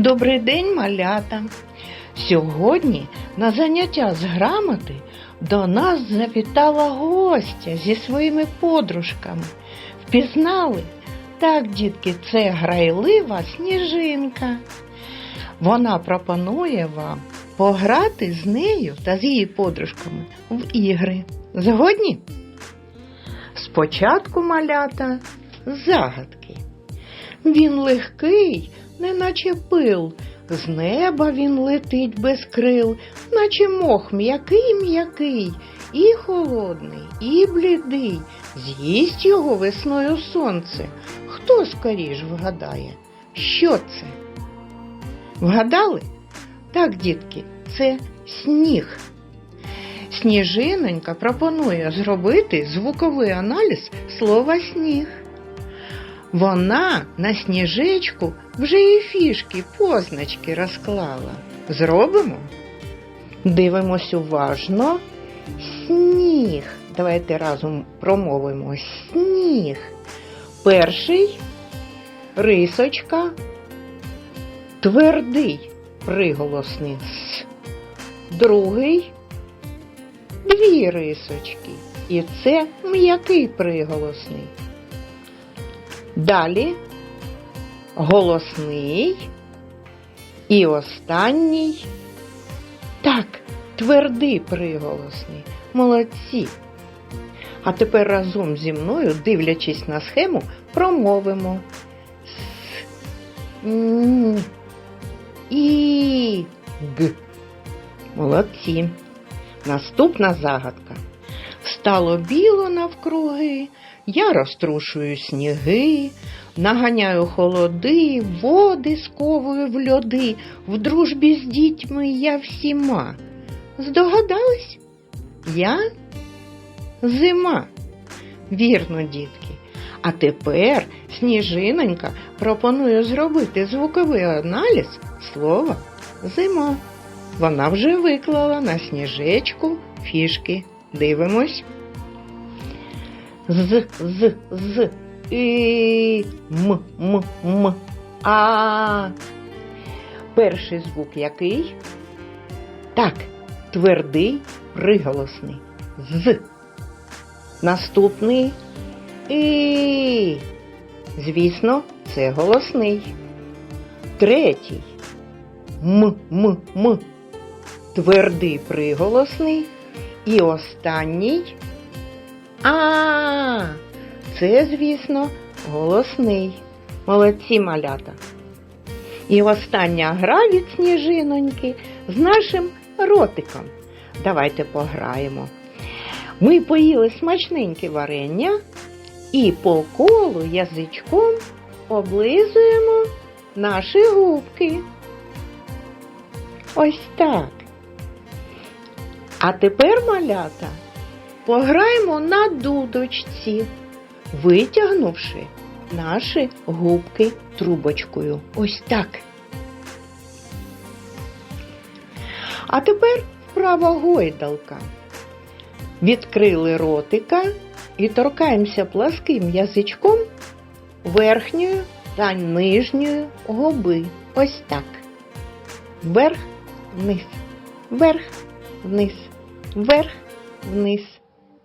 Добрий день, малята! Сьогодні на заняття з грамоти до нас завітала гостя зі своїми подружками. Впізнали? Так, дітки, це грайлива сніжинка. Вона пропонує вам пограти з нею та з її подружками в ігри. Згодні? Спочатку малята загадки. Він легкий, неначе пил, з неба він летить без крил, наче мох м'який м'який, і холодний, і блідий. З'їсть його весною сонце. Хто скоріш вгадає? Що це? Вгадали? Так, дітки, це сніг. Сніжинонька пропонує зробити звуковий аналіз слова сніг. Вона на сніжечку вже і фішки, позначки розклала. Зробимо? Дивимось уважно. Сніг. Давайте разом промовимо сніг. Перший рисочка, твердий приголосний с. Другий дві рисочки. І це м'який приголосний. Далі голосний і останній. Так, твердий приголосний. Молодці. А тепер разом зі мною, дивлячись на схему, промовимо. С, і, г. Молодці. Наступна загадка. Стало біло навкруги, я розтрушую сніги, наганяю холоди, води сковую в льоди, в дружбі з дітьми я всіма. Здогадались? Я зима. Вірно, дітки. А тепер сніжинонька пропонує зробити звуковий аналіз слова зима. Вона вже виклала на сніжечку фішки. Дивимось. З, з, з, і, м, м, м, а. Перший звук який? Так, твердий, приголосний. З. Наступний і. Звісно, це голосний. Третій. М, м, м. Твердий приголосний. І останній а, це, звісно, голосний. Молодці малята. І остання гра від сніжиноньки з нашим ротиком. Давайте пограємо. Ми поїли смачненьке варення і по колу язичком облизуємо наші губки. Ось так. А тепер, малята, пограємо на дудочці, витягнувши наші губки трубочкою. Ось так. А тепер вправа гойдалка. Відкрили ротика і торкаємося пласким язичком верхньої та нижньої губи. Ось так. Вверх, вниз, вверх, вниз, вверх, вниз,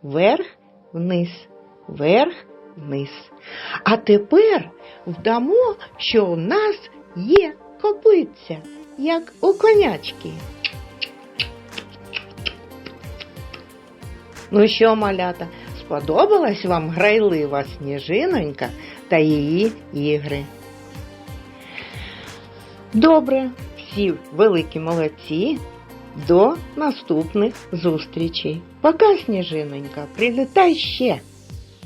вверх, вниз, вверх, вниз. А тепер вдамо, що у нас є копиця, як у конячки. Ну що, малята, сподобалась вам грайлива сніжинонька та її ігри? Добре, всі великі молодці. До наступних зустрічей. Пока, сніжинонька, прилітай ще.